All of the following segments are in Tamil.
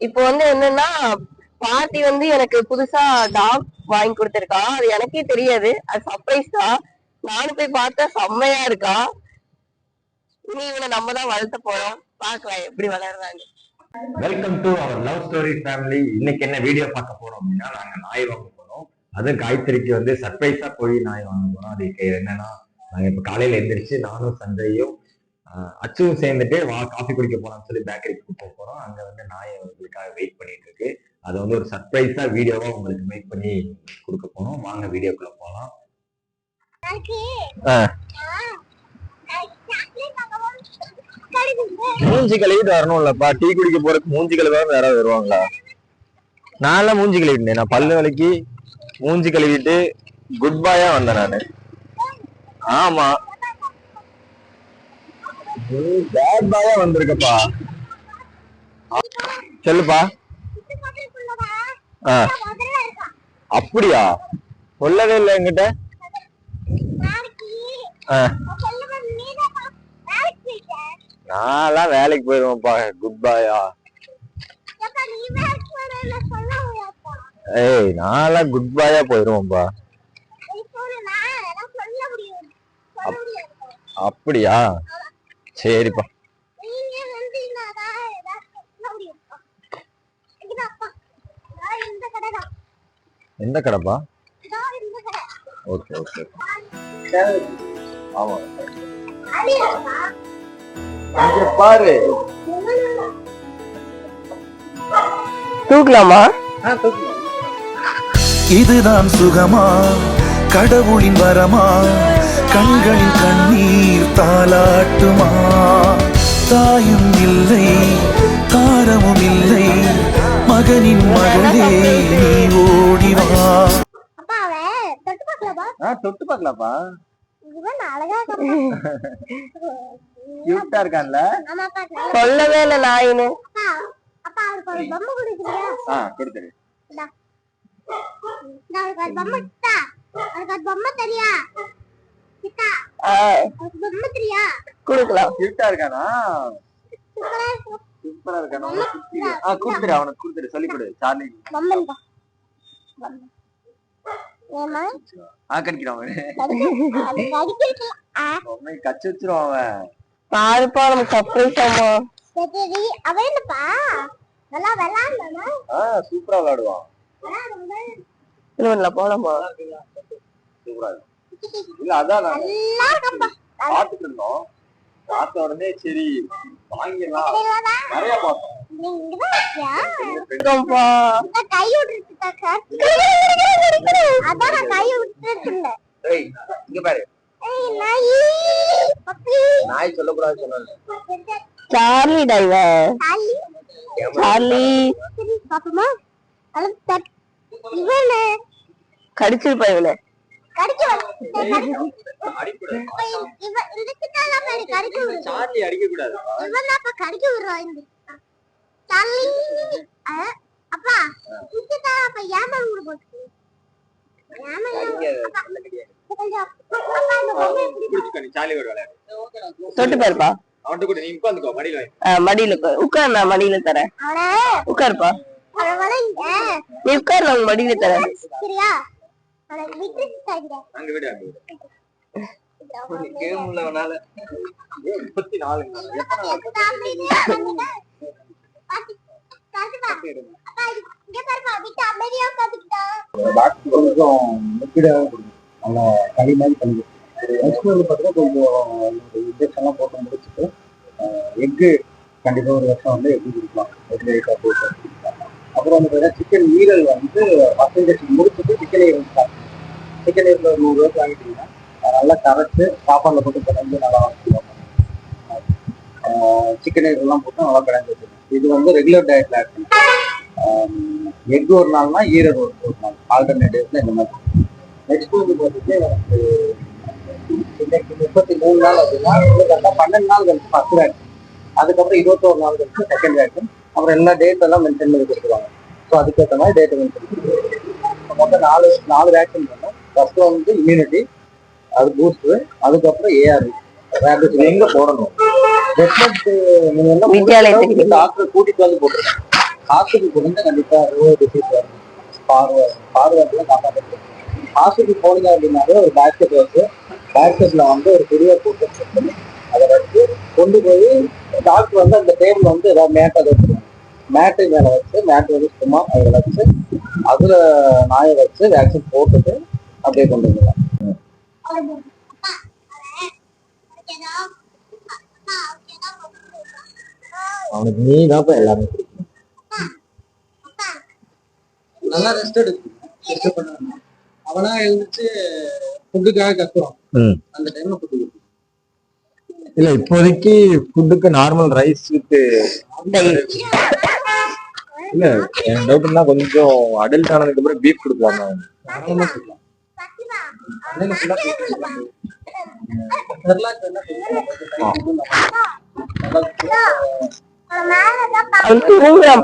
இப்போ வந்து என்னன்னா பாட்டி வந்து எனக்கு புதுசா டாக் வாங்கி கொடுத்துருக்கா. அது எனக்கே தெரியாது. அது சர்ப்ரைஸ் தான். நானும் போய் பார்த்தா செம்மையா இருக்கா. இனி இவனை நம்ம தான் வளர்த்த போறோம். பாக்கலாம் எப்படி வளர்றாங்க welcome to our love story family இன்னைக்கு என்ன வீடியோ பார்க்க போறோம் அப்படின்னா நாங்க நாய் வாங்க போறோம். அதுவும் காயத்ரிக்கு வந்து சர்ப்ரைஸா போய் நாய் வாங்க போறோம். அதுக்கு என்னன்னா நாங்க இப்ப காலையில எந்திரிச்சு நானும் சந்தையும் ஆஹ், அச்சுவும் சேர்ந்துட்டு வா காஃபி குடிக்க போறோம்னு சொல்லி பேக்கரிக்கு போக போறோம். அங்க வந்து நாய் உங்களுக்காக வெயிட் பண்ணிட்டு இருக்கு. அது வந்து ஒரு சர்ப்ரைஸா வீடியோவா உங்களுக்கு மேக் பண்ணி கொடுக்க போறோம். வாங்க வீடியோக்குள்ள போலாம். ஆ. மூஞ்சி கழுவிட்டு வரணும்லப்பா. டீ குடிக்க போறதுக்கு மூஞ்சி கழுவாம யாராவது வருவாங்களா? நான்லாம் மூஞ்சி கழுவிட்டேன் நான் பல்லு வலிக்கு மூஞ்சி கழுவிட்டு குட் பாயா வந்தேன் நானு. ஆமா. பேட் பாயா வந்திருக்கப்பா. சொல்லுப்பா. அப்படியா? சொல்லவே இல்லை என்கிட்ட. ஆ. நான்லாம் வேலைக்கு போயிருவேன்ப்பா. குட் பாயா ஏய் நான்லாம் குட் பாயா போயிருவேன்ப்பா அப்படியா? சரிப்பா. எந்த கடைப்பா? Okay okay. ஆமா. பாரு. தூக்கலாமா? இதுதான் சுகமா? கடவுளின் வரமா? கண்களில் கண்ணீர் தாலாட்டுமா தாயும் இல்லை தாரமும் இல்லை. மகனின் மகளே நீ ஓடி வா. அப்பா அவன் தொட்டு பார்க்கலாமா? ஆ தொட்டு பார்க்கலாம்ப்பா. இவன் அழகா கியூட்டா இருக்கான்ல. சொல்லவே இல்லை நான் ஒரு பொம்மை தெரியா? கொடுக்கலாம் கியூட்டா இருக்கானா? சூப்பரா இருக்கும். சூப்பரா இருக்கானா? உனக்கு குடுத்துரு. ஆ கொடுத்துரு அவனுக்கு கொடுத்துரு சொல்லி கொடு. சார்லி ஆ கடிக்கிறான் அவன். கச்சி வச்சிருவான் அவன். பாருப்பா நமக்கு சர்ப்ரைஸ் ஆமா சரி அவன் என்னப்பா? நல்லா விளாண்டானா ஆ சூப்பரா விளையாடுவான் இல்ல போலாமா சூப்பரா இருக்கும் இல்ல அதான் பார்த்துட்டு இருந்தோம் பார்த்த உடனே சரி வாங்கிடலாம். நிறைய பார்த்தோம். நாயி, சொல்லக்கூடாது சார்லி டைவர். சார்லி? பாப்போமா? இவனு. கடிச்சிருப்பா இவனை. சார்லி அடிக்க கூடாது இவன் தான் அப்ப கடிக்க விடுறான் இந்த. அப்பா தொட்டு பாருப்பா. அவன்கிட்ட கூட நீ உட்காந்துக்கோ மடியில மடியில உட்கார். நான் மடியில தரேன். உட்காருப்பா. நீ உட்கார் நான் மடியில தரேன். சரியா. அங்க விடு அங்க விடு. கேம் உள்ளவனால. முப்பத்தி கொடுக்கும் நல்லா களி மாதிரி பண்ணி நெக்ஸ்ட் பார்த்தீங்கன்னா கொஞ்சம் இன்ஜெக்ஷன்லாம் போட்டு முடிச்சுட்டு எக்கு கண்டிப்பாக ஒரு வருஷம் வந்து எக்கு கொடுக்கலாம். எக் போட்டு அப்புறம் வந்து பார்த்தீங்கன்னா சிக்கன் ஈரல் வந்து ஃபஸ்ட் இன்ஜெக்ஷன் முடிச்சுட்டு சிக்கன் ஈரல் ஸ்டார்ட் சிக்கன் ஒரு நூறு ரூபாய்க்கு வாங்கிட்டீங்கன்னா நல்லா கரைச்சு சாப்பாடில் போட்டு பிணைஞ்சு நல்லா வாங்கிக்கலாம். சிக்கன் எல்லாம் போட்டு நல்லா பிணைஞ்சு வச்சுருக்கோம் இது வந்து ரெகுலர் டயட்டில் ஆட் பண்ணி எக் ஒரு நாள்னா ஈரல் ஒரு ஒரு நாள். ஆல்டர்னேட்டிவ்ல இந்த மாதிரி. நெக்ஸ்ட் வந்து பார்த்தீங்கன்னா எனக்கு இன்னைக்கு முப்பத்தி மூணு நாள் அப்படின்னா கரெக்டாக பன்னெண்டு நாள் கழிச்சு ஃபர்ஸ்ட் வேக்சின் அதுக்கப்புறம் இருபத்தோரு நாள் கழிச்சு செகண்ட் வேக்சின் அப்புறம் எல்லா டேட் எல்லாம் மென்ஷன் பண்ணி கொடுத்துருவாங்க ஸோ அதுக்கேற்ற மாதிரி டேட்டை மென்ஷன் பண்ணி மொத்தம் நாலு நாலு வேக்சின் ஃபர்ஸ்ட் வந்து இம்யூனிட்டி அது பூஸ்ட் அதுக்கப்புறம் ஏஆர்வி ரேபிட் எங்க போடணும்? ரெஸ்பெக்ட் நீங்க டாக்டர் கூட்டிட்டு வந்து போட்டுருங்க. ஹாஸ்பிட்டல் போனீங்க கண்டிப்பா ஏதோ டிசீஸ் வரும். பார்வை பார்வை காப்பாற்ற ஹாஸ்பிட்டல் போனீங்க அப்படின்னாலே ஒரு பேஸ்கெட் வச்சு பேஸ்கெட்ல வந்து ஒரு பெரிய கூட்டம் பண்ணி அதை வச்சு கொண்டு போய் டாக்டர் வந்து அந்த டேபிள் வந்து ஏதாவது மேட்டை வச்சிருவாங்க மேட்டை மேல வச்சு மேட் வந்து சும்மா அதில் வச்சு அதுல நாயை வச்சு வேக்சின் போட்டுட்டு அப்படியே கொண்டு வந்துடலாம் அவனுக்கு நீ தான் எல்லாமே பிடிக்கும் நல்லா ரெஸ்ட் பண்ணணும் அவனா எழுந்துச்சு ஃபுட்டுக்காக கத்துவான் ம். அந்த டைம்ல ஃபுட்டு இல்ல இப்போதைக்கு ஃபுட்டுக்கு நார்மல் ரைஸ் வித் இல்ல என் டவுட்னா கொஞ்சம் அடல்ட் ஆனதுக்கு அப்புறம் பீஃப் கொடுக்கலாமா? Oh. Ang tulungan.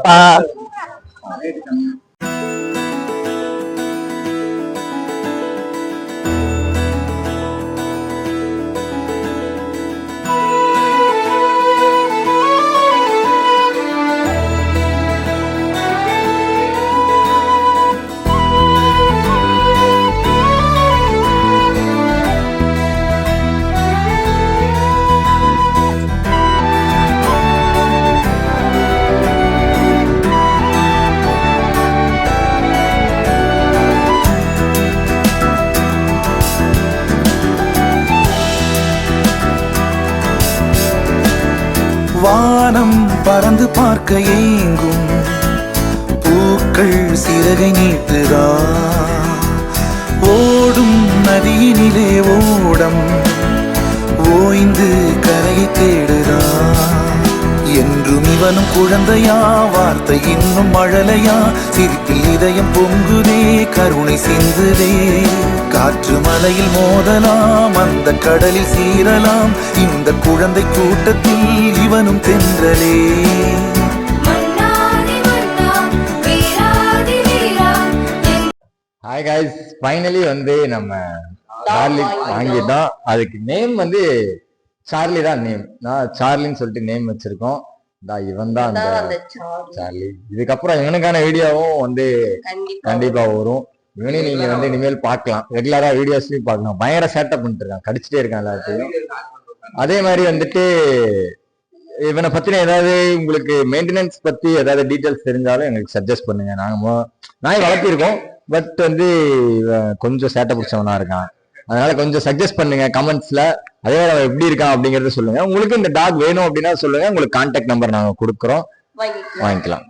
பறந்து பார்க்க ஏங்கும். பூக்கள் சிறகை நீட்டுதா? ஓடும் நதியினிலே ஓடம். ஓய்ந்து கரையை தேடு. என்றும் இவனும் குழந்தையா வார்த்தை இன்னும் மழலையா சிரிப்பில் இதயம் பொங்குதே கருணை சிந்துதே. காற்று மலையில் மோதலாம் அந்த கடலில் சீரலாம் இந்த குழந்தை கூட்டத்தில் இவனும் தென்றலே. மன்னாதி மன்னா வீராதி வீரா ஹாய் காய்ஸ் ஃபைனலி வந்து நம்ம சார்லி வாங்கிட்டோம். அதுக்கு நேம் வந்து சார்லி தான் நேம் நான் சார்லின்னு சொல்லிட்டு நேம் வச்சிருக்கோம். தா இவன் தான் அந்த சார்லி. இதுக்கப்புறம் இவனுக்கான வீடியோவும் வந்து கண்டிப்பா வரும். இவனையும் நீங்க வந்து இனிமேல் பார்க்கலாம். ரெகுலரா வீடியோஸ்லயும் பார்க்கலாம். பயங்கர சேட்டப் பண்ணிட்டு இருக்கான். கடிச்சிட்டே இருக்கான் எல்லாத்தையும். அதே மாதிரி வந்துட்டு இவனை பத்தின ஏதாவது உங்களுக்கு மெயின்டெனன்ஸ் பத்தி ஏதாவது டீடைல்ஸ் தெரிஞ்சாலும் எங்களுக்கு சஜஸ்ட் பண்ணுங்க. நாங்க நாய் வளர்த்திருக்கோம். பட் வந்து இவன் கொஞ்சம் சேட்டை பிடிச்சவனா இருக்கான். அதனால கொஞ்சம் சஜஸ்ட் பண்ணுங்க கமெண்ட்ஸ்ல அதே அவன் எப்படி இருக்கான் அப்படிங்கறத சொல்லுங்க. உங்களுக்கு இந்த டாக் வேணும் அப்படின்னா சொல்லுங்க. உங்களுக்கு கான்டாக்ட் நம்பர் நாங்க கொடுக்குறோம். வாங்கிக்கலாம்.